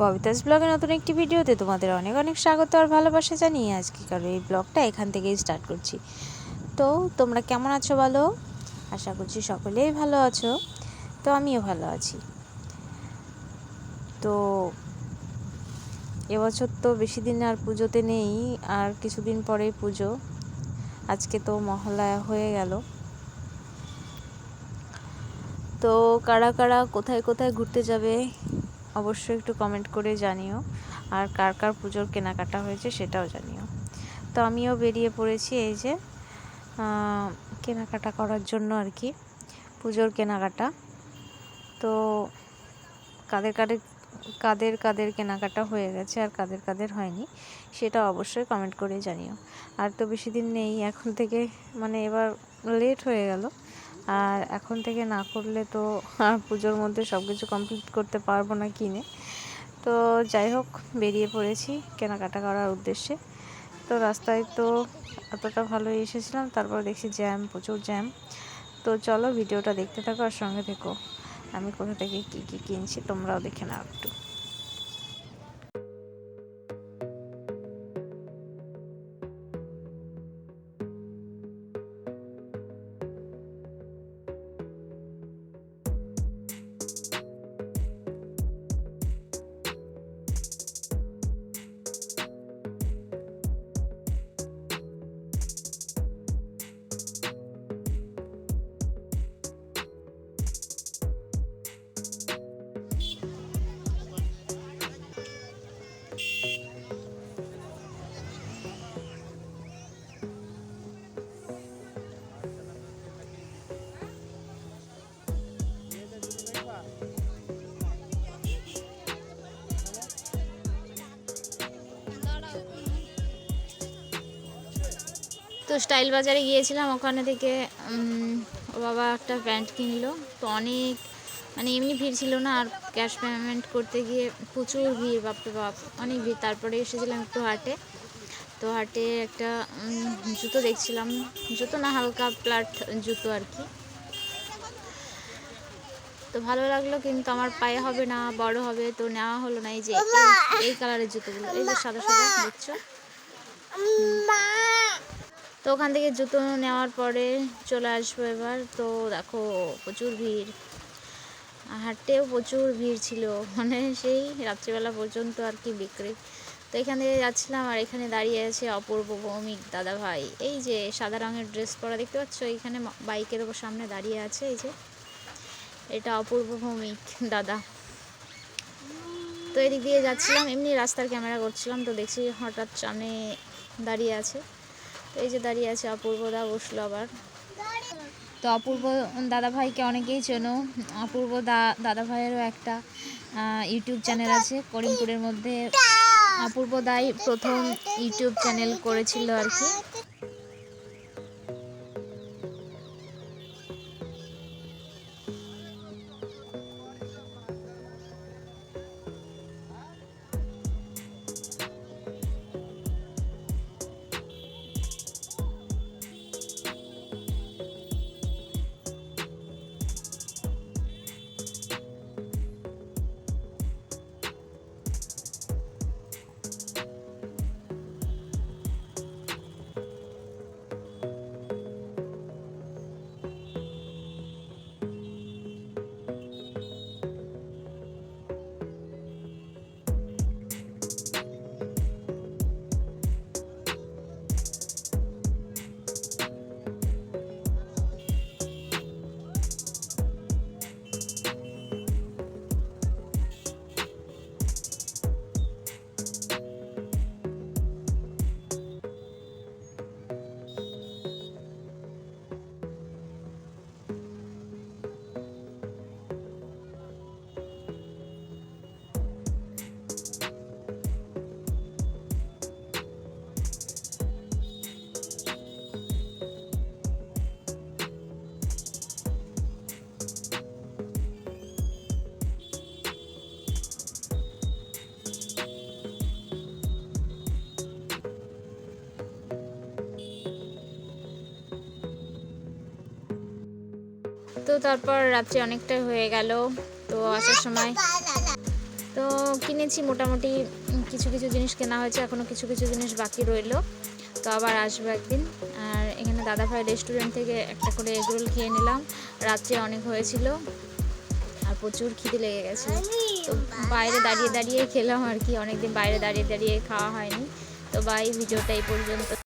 ববিতাস ব্লগে নতুন একটি ভিডিওতে তোমাদের অনেক অনেক স্বাগত আর ভালোবাসা জানিয়ে আজকে কারও এই ব্লগটা এখান থেকেই স্টার্ট করছি। তো তোমরা কেমন আছো বলো? আশা করছি সকলেই ভালো আছো। তো আমিও ভালো আছি। তো এবছর তো বেশি দিন আর পুজোতে নেই, আর কিছুদিন পরেই পুজো। আজকে তো মহালয়া হয়ে গেল। তো কারা কারা কোথায় কোথায় ঘুরতে যাবে? অবশ্যই একটু কমেন্ট করে জানিও। আর কার কার পুজোর কেনাকাটা হয়েছে সেটাও জানিও। তো আমিও বেরিয়ে পড়েছি এই যে কেনাকাটা করার জন্য আর কি, পুজোর কেনাকাটা। তো কাদের কাদের কাদের কাদের কেনাকাটা হয়ে গেছে আর কাদের কাদের হয়নি, সেটা অবশ্যই কমেন্ট করে জানিও। আর তো বেশি দিন নেই, এখন থেকে মানে এবার লেট হয়ে গেল। আর এখন থেকে না করলে তো আর পুজোর মধ্যে সব কিছু কমপ্লিট করতে পারব না কিনে। তো যাই হোক, বেরিয়ে পড়েছি কেনাকাটা করার উদ্দেশ্যে। তো রাস্তায় তো এতটা ভালোই এসেছিলাম, তারপর দেখছি জ্যাম, প্রচুর জ্যাম। তো চলো ভিডিওটা দেখতে থাকো আর সঙ্গে থেকো। আমি কোথা থেকে কী কী কিনছি তোমরাও দেখে নাও একটু। তো স্টাইল বাজারে গিয়েছিলাম, ওখানে থেকে ও বাবা একটা প্যান্ট কিনলো। তো অনেক মানে এমনি ভিড় ছিল না, আর ক্যাশ পেমেন্ট করতে গিয়ে প্রচুর ভিড়, বাপরে বাপ, অনেক ভিড়। তারপরে এসেছিলাম একটু হাটে। তো হাটে একটা জুতো দেখছিলাম। জুতো না, হালকা প্লাট জুতো আর কি। তো ভালো লাগল, কিন্তু আমার পায়ে হবে না, বড় হবে, তো নেওয়া হলো না। এই যে এই- এই কালারের জুতোগুলো, এই যে সাদা সাদা দেখছ? তো ওখান থেকে জুতো নেওয়ার পরে চলে আসব এবার। তো দেখো, প্রচুর ভিড়। হাটেও প্রচুর ভিড় ছিল। মানে সেই রাত্রিবেলা পর্যন্ত আর কি বিক্রি। তো এখান থেকে যাচ্ছিলাম আর এখানে দাঁড়িয়ে আছে অপূর্ব ভৌমিক দাদা ভাই এই যে সাদা রঙের ড্রেস পরা দেখতে পাচ্ছ? এইখানে ম- বাইকের ওপর সামনে দাঁড়িয়ে আছে এই যে। এটা অপূর্ব ভৌমিক দাদা। তো এদিক দিয়ে যাচ্ছিলাম, এমনি রাস্তার ক্যামেরা করছিলাম। তো দেখছি হঠাৎ সামনে দাঁড়িয়ে আছে। এই যে দাঁড়িয়ে আছে অপূর্ব দা বসল আবার। তো অপূর্ব দাদা ভাইকে অনেকেই চেনো। অপূর্ব দা দাদা ভাইয়েরও একটা ইউটিউব চ্যানেল আছে করিমপুরের মধ্যে। অপূর্ব দাই প্রথম ইউটিউব চ্যানেল করেছিল আর কি। তো তারপর রাত্রি অনেকটাই হয়ে গেল, তো আসার সময় তো কিনেছি মোটামুটি কিছু কিছু জিনিস কেনা হয়েছে এখনও কিছু কিছু জিনিস বাকি রইল, তো আবার আসব একদিন। আর এখানে দাদাভাই রেস্টুরেন্ট থেকে একটা করে এগরোল খেয়ে নিলাম, রাত্রে অনেক হয়েছিল আর প্রচুর খিদে লেগে গেছে তো বাইরে দাঁড়িয়ে দাঁড়িয়ে খেলাম আর কি, অনেকদিন বাইরে দাঁড়িয়ে দাঁড়িয়ে খাওয়া হয়নি, তো বাই ভিডিওটা এই পর্যন্ত।